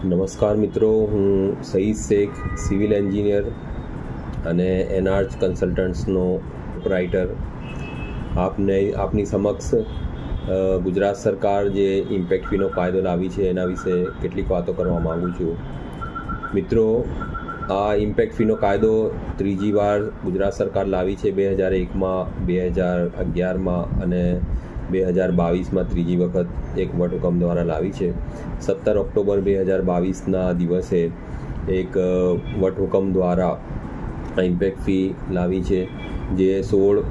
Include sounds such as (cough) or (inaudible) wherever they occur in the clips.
નમસ્કાર મિત્રો, હું સઈદ શેખ, સિવિલ એન્જિનિયર અને એનઆર્ચ કન્સલ્ટન્ટ્સનો રાઇટર. આપને, આપની સમક્ષ ગુજરાત સરકાર જે ઇમ્પેક્ટ ફીનો કાયદો લાવી છે એના વિશે કેટલીક વાતો કરવા માગું છું. મિત્રો, આ ઇમ્પેક્ટ ફીનો કાયદો ત્રીજી વાર ગુજરાત સરકાર લાવી છે બે હજાર એકમાં, બે હજાર અગિયારમાં અને બે હજાર બાવીસમાં ત્રીજી વખત એક વટહુકમ દ્વારા લાવી છે. સત્તર ઓક્ટોબર બે હજાર બાવીસના દિવસે એક વટહુકમ દ્વારા ઇમ્પેક્ટ ફી લાવી છે, જે સોળ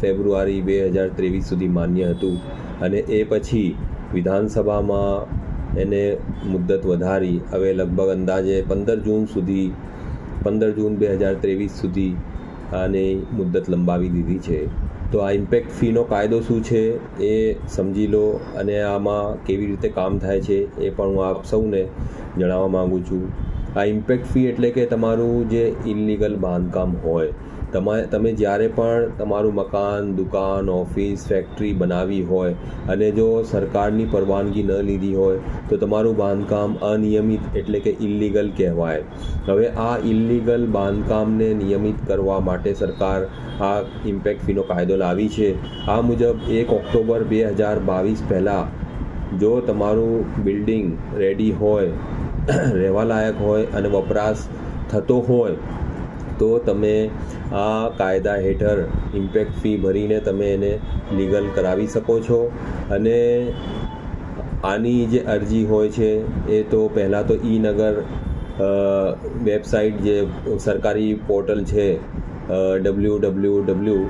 ફેબ્રુઆરી બે હજાર ત્રેવીસ સુધી માન્ય હતું અને એ પછી વિધાનસભામાં એને મુદ્દત વધારી. હવે લગભગ અંદાજે પંદર જૂન સુધી, પંદર જૂન બે હજાર ત્રેવીસ સુધી આની મુદ્દત લંબાવી દીધી છે. તો આ ઇમ્પેક્ટ ફીનો કાયદો શું છે એ સમજી લો અને આમાં કેવી રીતે કામ થાય છે એ પણ હું આપ સૌને જણાવવા માગું છું. આ ઇમ્પેક્ટ ફી એટલે કે તમારું જે ઇલીગલ બાંધકામ હોય તમારે તમે જ્યારે પણ તમારું મકાન, દુકાન ઓફિસ ફેક્ટરી બનાવી હોય અને જો સરકારની પરવાનગી ન લીધી હોય, તો તમારું બાંધકામ અનિયમિત એટલે કે ઇલીગલ કહેવાય. હવે આ ઇલીગલ બાંધકામને નિયમિત કરવા માટે સરકાર આ ઇમ્પેક્ટ ફીનો કાયદો લાવી છે. આ મુજબ એક ઓક્ટોબર બે હજાર બાવીસ પહેલાં જો તમારું બિલ્ડિંગ રેડી હોય (coughs) રહેવા લાયક હોય અને વપરાશ થતો હોય, તો તમે આ કાયદા હેઠળ ઇમ્પેક્ટ ફી ભરીને તમે એને લીગલ કરાવી શકો છો. અને આની જે અરજી હોય છે, એ તો પહેલાં તો ઈ નગર વેબસાઇટ જે સરકારી પોર્ટલ છે W W W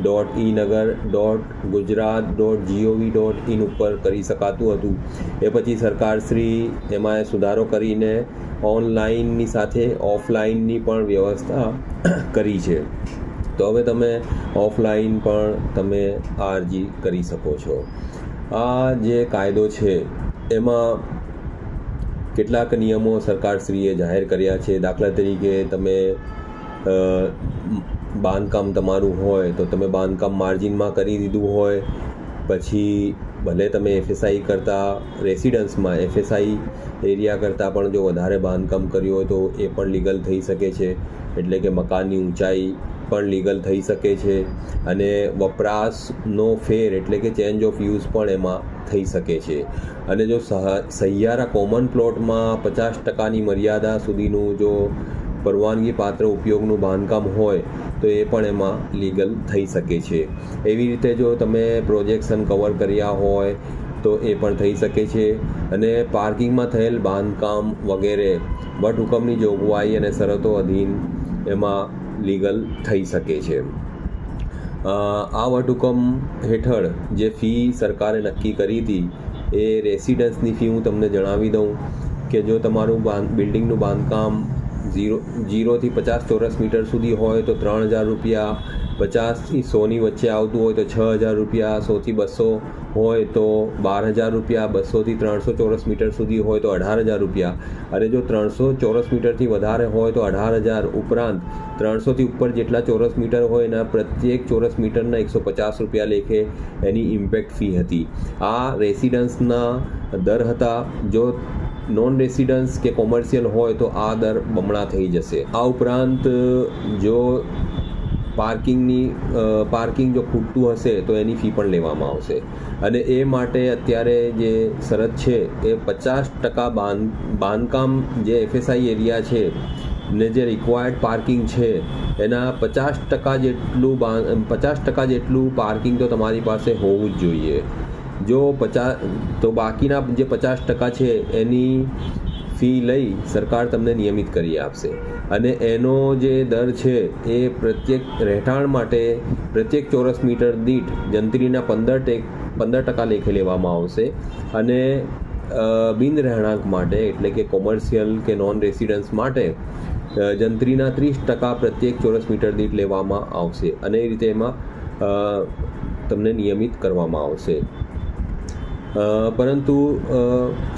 dot e Nagar dot Gujarat dot G O V dot in ઉપર કરી શકાતું હતું. એ પછી સરકારશ્રી એમાં સુધારો કરીને ઓનલાઈનની સાથે ઓફલાઈનની પણ વ્યવસ્થા કરી છે. તો હવે તમે ઓફલાઈન પણ તમે આ અરજી કરી શકો છો. આ જે કાયદો છે, એમાં કેટલાક નિયમો સરકારશ્રીએ જાહેર કર્યા છે. દાખલા તરીકે તમે બાંધકામ તમારું હોય તો તમે બાંધકામ માર્જિનમાં કરી દીધું હોય, પછી ભલે તમે એફએસઆઈ કરતાં રેસિડન્સમાં એફએસઆઈ એરિયા કરતાં પણ જો વધારે બાંધકામ કર્યું હોય તો એ પણ લીગલ થઈ શકે છે. એટલે કે મકાનની ઊંચાઈ પણ લીગલ થઈ શકે છે અને વપરાશનો ફેર એટલે કે ચેન્જ ઓફ યુઝ પણ એમાં થઈ શકે છે. અને જો સહ, સહિયારા કોમન પ્લોટમાં પચાસ ટકાની મર્યાદા સુધીનું જો પરવાનગી પાત્ર ઉપયોગનું બાંધકામ હોય તો એ પણ એમાં લીગલ થઈ શકે છે. એવી રીતે જો તમે પ્રોજેક્શન કવર કર્યા હોય તો એ પણ થઈ શકે છે અને પાર્કિંગમાં થયેલ બાંધકામ વગેરે વટહુકમની જોગવાઈ અને શરતો અધીન એમાં લીગલ થઈ શકે છે. આ વટહુકમ હેઠળ જે ફી સરકારે નક્કી કરી હતી એ રેસિડન્સની ફી હું તમને જણાવી દઉં કે જો તમારું બાંધ બિલ્ડિંગનું બાંધકામ ઝીરો જીરોથી પચાસ ચોરસ મીટર સુધી હોય તો ત્રણ હજાર રૂપિયા. પચાસથી સોની વચ્ચે આવતું હોય તો છ હજાર રૂપિયા. સોથી બસો હોય તો બાર હજાર રૂપિયા. બસોથી ત્રણસો ચોરસ મીટર સુધી હોય તો અઢાર હજાર રૂપિયા. અને જો ત્રણસો ચોરસ મીટરથી વધારે હોય તો અઢાર હજાર ઉપરાંત ત્રણસોથી ઉપર જેટલા ચોરસ મીટર હોય એના પ્રત્યેક ચોરસ મીટરના એકસો પચાસ રૂપિયા લેખે એની ઇમ્પેક્ટ ફી હતી. આ રેસિડન્સના દર હતા. જો નોન રેસિડન્સ કે કોમર્શિયલ હોય તો આ દર બમણા થઈ જશે. આ ઉપરાંત, જો પાર્કિંગની પાર્કિંગ જો ખૂટતું હશે તો એની ફી પણ લેવામાં આવશે. અને એ માટે અત્યારે જે શરત છે એ પચાસ ટકા બાંધ બાંધકામ જે એફએસઆઈ એરિયા છે ને જે રિક્વાયર્ડ પાર્કિંગ છે, એના પચાસ ટકા જેટલું પચાસ ટકા જેટલું પાર્કિંગ તો તમારી પાસે હોવું જ જોઈએ. જો પચાસ, તો બાકીના જે પચાસ ટકા છે, એની ફી લઈ સરકાર તમને નિયમિત કરી આપશે. અને એનો જે દર છે, એ પ્રત્યેક રહેઠાણ માટે પ્રત્યેક ચોરસ મીટર દીઠ જંત્રીના પંદર ટેક, પંદર ટકા લેખે લેવામાં આવશે. અને બિન રહેણાંક માટે, એટલે કે કોમર્શિયલ કે નોન રેસિડન્સ માટે જંત્રીના ત્રીસ ટકા પ્રત્યેક ચોરસ મીટર દીઠ લેવામાં આવશે. અને એ રીતે એમાં તમને નિયમિત કરવામાં આવશે. પરંતુ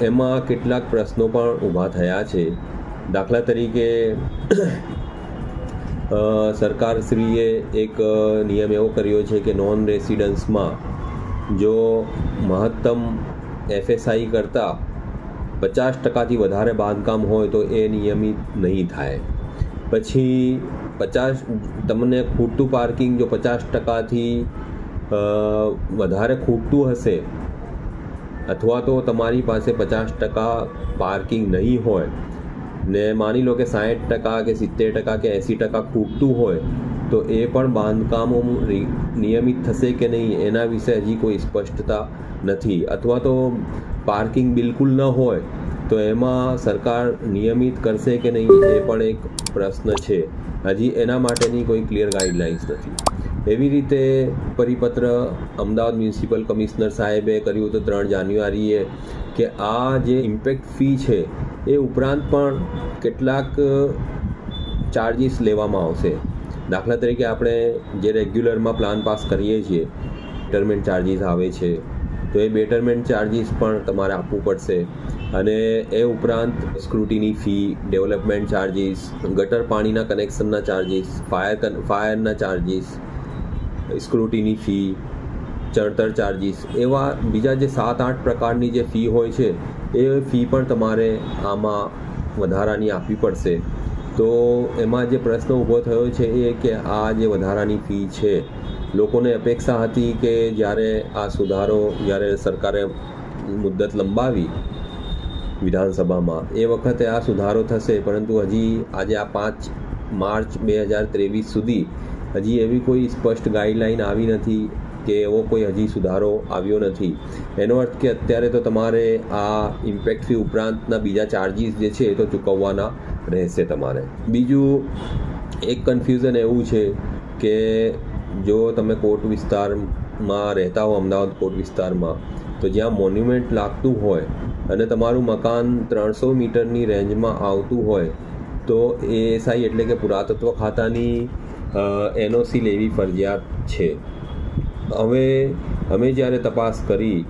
એમાં કેટલાક પ્રશ્નો પણ ઊભા થયા છે. દાખલા તરીકે સરકારશ્રીએ એક નિયમ એવો કર્યો છે કે નોન રેસિડન્સમાં જો મહત્તમ એફએસઆઈ કરતાં પચાસ ટકાથી વધારે બાંધકામ હોય તો એ નિયમિત નહીં થાય. પછી પચાસ, તમને ખૂટતું પાર્કિંગ જો પચાસ ટકાથી વધારે ખૂટતું હશે અથવા તો તમારી પાસે પચાસ ટકા પાર્કિંગ નહીં હોય, ને માની લો કે સાઠ ટકા કે સિત્તેર ટકા કે એંસી ટકા ખૂટતું હોય, તો એ પણ બાંધકામો નિયમિત થશે કે નહીં એના વિશે હજી કોઈ સ્પષ્ટતા નથી. અથવા તો પાર્કિંગ બિલકુલ ન હોય, તો એમાં સરકાર નિયમિત કરશે કે નહીં એ પણ એક પ્રશ્ન છે. હજી એના માટેની કોઈ ક્લિયર ગાઈડલાઇન્સ નથી. એવી રીતે પરિપત્ર અમદાવાદ મ્યુનિસિપલ કમિશનર સાહેબે કર્યું હતું ત્રણ જાન્યુઆરીએ કે આ જે ઇમ્પેક્ટ ફી છે, એ ઉપરાંત પણ કેટલાક ચાર્જિસ લેવામાં આવશે. દાખલા તરીકે આપણે જે રેગ્યુલરમાં પ્લાન પાસ કરીએ છીએ બેટરમેન્ટ ચાર્જિસ આવે છે, તો એ બેટરમેન્ટ ચાર્જિસ પણ તમારે આપવું પડશે. અને એ ઉપરાંત સ્ક્રુટીની ફી, ડેવલપમેન્ટ ચાર્જિસ, ગટર પાણીના કનેક્શનના ચાર્જિસ, ફાયર ફાયરના ચાર્જિસ સ્ક્રુટીની ફી ચણતર ચાર્જિસ એવા બીજા જે સાત આઠ પ્રકારની જે ફી હોય છે, એ ફી પણ તમારે આમાં વધારાની આપવી પડશે. તો એમાં જે પ્રશ્ન ઊભો થયો છે એ કે આ જે વધારાની ફી છે, લોકોને અપેક્ષા હતી કે જ્યારે આ સુધારો જ્યારે સરકારે મુદ્દત લંબાવી વિધાનસભામાં, એ વખતે આ સુધારો થશે, પરંતુ હજી આજે આ પાંચ માર્ચ બે હજાર ત્રેવીસ સુધી હજી એવી કોઈ સ્પષ્ટ ગાઈડલાઈન આવી નથી કે એવો કોઈ હજી સુધારો આવ્યો નથી. એનો અર્થ કે અત્યારે તો તમારે આ ઇમ્પેક્ટ ફી ઉપરાંતના બીજા ચાર્જીસ જે છે એ તો ચૂકવવાના રહેશે તમારે. બીજું, એક કન્ફ્યુઝન એવું છે કે જો તમે કોટ વિસ્તારમાં રહેતા હો, અમદાવાદ કોટ વિસ્તારમાં, તો જ્યાં મોન્યુમેન્ટ લાગતું હોય અને તમારું મકાન ત્રણસો મીટરની રેન્જમાં આવતું હોય, તો એએસઆઈ એટલે કે પુરાતત્વ ખાતાની એનઓસી લેવી ફરજિયાત છે. હવે, અમે જ્યારે તપાસ કરી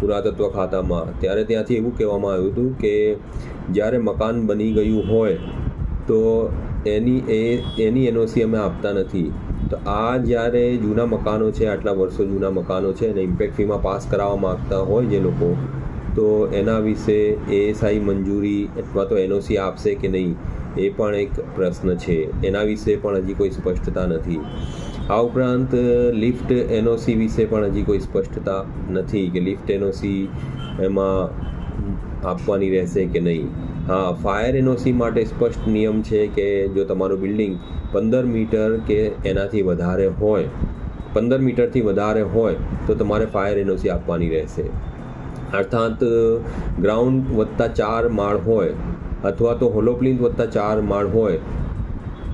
પુરાતત્વ ખાતામાં, ત્યારે ત્યાંથી એવું કહેવામાં આવ્યું હતું કે જ્યારે મકાન બની ગયું હોય, તો એની એ, એની એનઓસી અમે આપતા નથી. તો આ જ્યારે જૂના મકાનો છે, આટલા વર્ષો જૂના મકાનો છે, અને ઇમ્પેક્ટ ફીમાં પાસ કરાવવા માગતા હોય જે લોકો, તો એના વિશે એએસઆઈ મંજૂરી અથવા તો એનઓસી આપશે કે નહીં? એ પણ એક પ્રશ્ન છે. એના વિશે પણ હજી કોઈ સ્પષ્ટતા નથી. આ ઉપરાંત, લિફ્ટ એનઓસી વિશે પણ હજી કોઈ સ્પષ્ટતા નથી કે લિફ્ટ એનઓસી એમાં આપવાની રહેશે કે નહીં. હા, ફાયર એનઓસી માટે સ્પષ્ટ નિયમ છે કે જો તમારું બિલ્ડિંગ પંદર મીટર કે એનાથી વધારે હોય, પંદર મીટરથી વધારે હોય, તો તમારે ફાયર એનઓસી આપવાની રહેશે. અર્થાત, ગ્રાઉન્ડ વત્તા ચાર માળ હોય અથવા તો હોલોપ્લિન્થ વત્તા ચાર માળ હોય,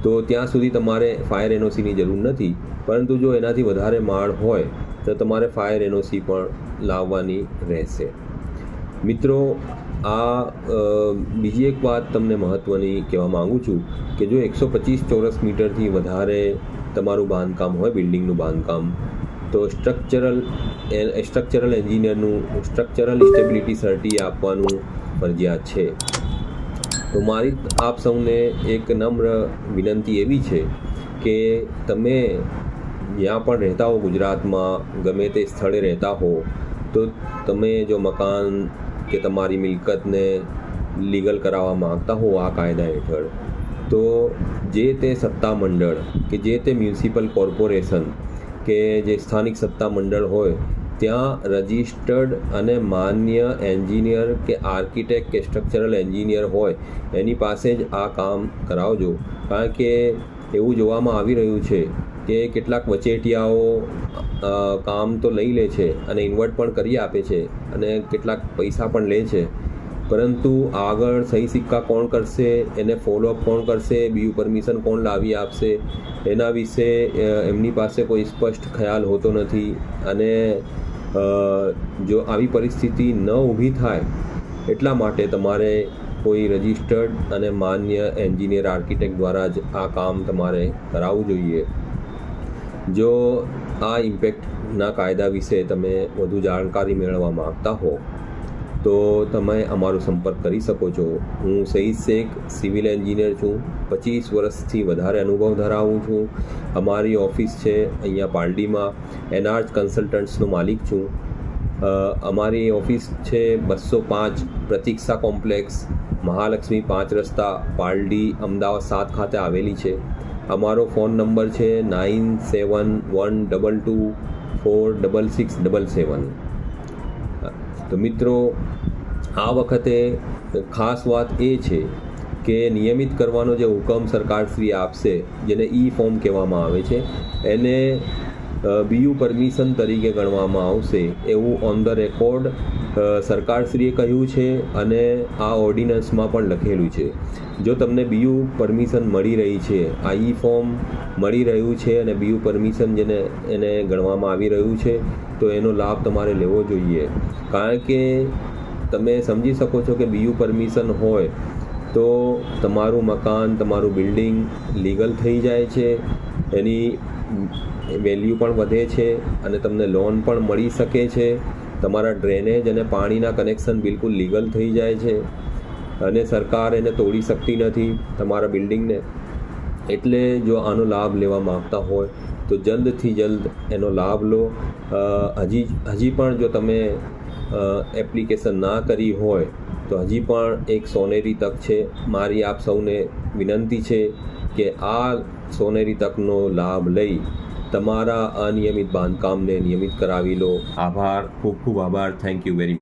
તો ત્યાં સુધી તમારે ફાયર એનઓસીની જરૂર નથી. પરંતુ જો એનાથી વધારે માળ હોય, તો તમારે ફાયર એનઓસી પણ લાવવાની રહેશે. મિત્રો, આ બીજી એક વાત તમને મહત્ત્વની કહેવા માગું છું કે જો એકસો પચીસ ચોરસ મીટરથી વધારે તમારું બાંધકામ હોય, બિલ્ડિંગનું બાંધકામ, તો સ્ટ્રક્ચરલ સ્ટ્રક્ચરલ એન્જિનિયરનું સ્ટ્રક્ચરલ સ્ટેબિલિટી સર્ટી આપવાનું ફરજિયાત છે. તો મારી આપ સૌને એક નમ્ર વિનંતી એવી છે કે તમે જ્યાં પણ રહેતા હો ગુજરાતમાં, ગમે તે સ્થળે રહેતા હો, તો તમે જો મકાન કે તમારી મિલકતને લીગલ કરાવવા માંગતા હો આ કાયદા હેઠળ, તો જે તે સત્તા મંડળ કે જે તે મ્યુનિસિપલ કોર્પોરેશન કે જે સ્થાનિક સત્તા મંડળ હોય ત્યાં રજિસ્ટર્ડ અને માન્ય એન્જિનિયર કે આર્કિટેક્ટ કે સ્ટ્રક્ચરલ એન્જિનિયર હોય, એની પાસે જ આ કામ કરાવજો. કારણ કે એવું જોવામાં આવી રહ્યું છે કે કેટલાક વચેટિયાઓ કામ તો લઈ લે છે અને ઇન્વર્ટ પણ કરી આપે છે અને કેટલાક પૈસા પણ લે છે. પરંતુ આગળ સહી સિક્કા કોણ કરશે, એને ફોલોઅપ કોણ કરશે, બીયુ પરમિશન કોણ લાવી આપશે, એના વિશે એમની પાસે કોઈ સ્પષ્ટ ખ્યાલ હોતો નથી અને જો આવી પરિસ્થિતિ ન ઊભી થાય એટલા માટે તમારે કોઈ રજિસ્ટર્ડ અને માન્ય એન્જિનિયર આર્કિટેક્ટ દ્વારા જ આ કામ તમારે કરાવવું જોઈએ. જો આ ઇમ્પેક્ટના કાયદા વિશે તમે વધુ જાણકારી મેળવવા માગતા હો તો તમે અમારો સંપર્ક કરી શકો છો. હું સહીદ શેખ, સિવિલ એન્જિનિયર છું. પચીસ વર્ષથી વધારે અનુભવ ધરાવું છું. અમારી ઓફિસ છે અહીંયા પાલડીમાં. એનઆર્જ કન્સલ્ટન્ટ્સનો માલિક છું. અમારી ઓફિસ છે બસો પાંચ પ્રતિક્ષા કોમ્પ્લેક્સ. મહાલક્ષ્મી પાંચ રસ્તા, પાલડી, અમદાવાદ સાત ખાતે આવેલી છે. અમારો ફોન નંબર છે nine seven one double two four double six double seven. તો મિત્રો આ વખતે ખાસ વાત એ છે કે નિયમિત કરવાનો જે હુકમ સરકારશ્રી આપશે, જેને ઈ ફોર્મ કહેવામાં આવે છે, એને બીયુ પરમિશન તરીકે ગણવામાં આવશે એવું ઓન ધ રેકોર્ડ સરકારશ્રીએ કહ્યું છે અને આ ઓર્ડિનન્સમાં પણ લખેલું છે. જો તમને બીયુ પરમિશન મળી રહી છે, આ ઈ ફોર્મ મળી રહ્યું છે અને બીયુ પરમિશન જેને, એને ગણવામાં આવી રહ્યું છે, તો એનો લાભ તમારે લેવો જોઈએ. કારણ કે તમે સમજી શકો છો કે બીયુ પરમિશન હોય તો તમારું મકાન, તમારું બિલ્ડિંગ લીગલ થઈ જાય છે, એની વેલ્યુ પણ વધે છે અને તમને લોન પણ મળી શકે છે. તમારા ડ્રેનેજ અને પાણીના કનેક્શન બિલકુલ લીગલ થઈ જાય છે અને સરકાર એને તોડી શકતી નથી તમારા બિલ્ડિંગને. એટલે જો આનો લાભ લેવા માગતા હોય તો જલ્દથી જલ્દ એનો લાભ લો. હજી હજી પણ જો તમે એપ્લિકેશન ના કરી હોય, તો હજી પણ એક સોનેરી તક છે. મારી આપ સૌને વિનંતી છે કે આ સોનેરી તકનો લાભ લઈ તમારા અનિયમિત બાંધકામને નિયમિત કરાવી લો. આભાર. ખૂબ ખૂબ આભાર. Thank you very